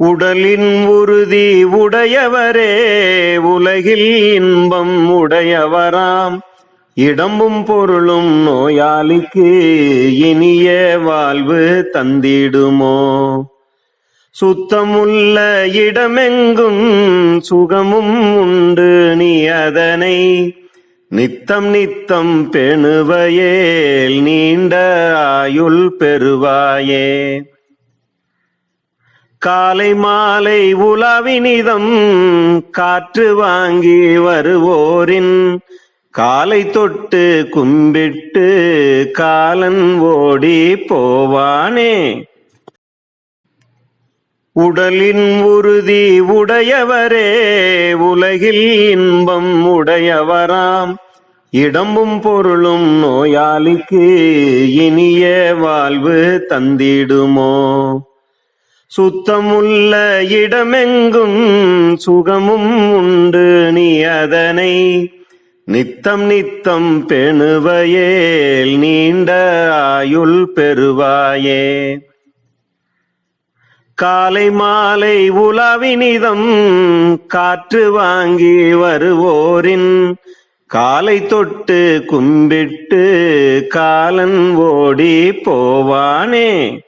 உடலின் உறுதி உடையவரே உலகில் இன்பம் உடையவராம். இடமும் பொருளும் நோயாளிக்கு இனிய வாழ்வு தந்திடுமோ? சுத்தமுள்ள இடமெங்கும் சுகமும் உண்டு நீ அதனை. நித்தம் நித்தம் பெணுவையேல் நீண்ட ஆயுள் பெறுவாயே. காலை மாலை உலாவினிதம் காற்று வாங்கி வருவோரின் காலை தொட்டு கும்பிட்டு காலன் ஓடி போவானே. உடலின் உறுதி உடையவரே உலகில் இன்பம் உடையவராம். இடமும் பொருளும் நோயாளிக்கு இனிய வாழ்வு தந்திடுமோ. சுத்தமுள்ள இடமெங்கும் சுகமும் உண்டு நீ அதனை. நித்தம் நித்தம் பெணுவையேல் நீண்ட ஆயுள் பெறுவாயே. காலை மாலை உலாவினிதம் காற்று வாங்கி வருவோரின். காலை தொட்டு கும்பிட்டு காலன் ஓடி போவானே.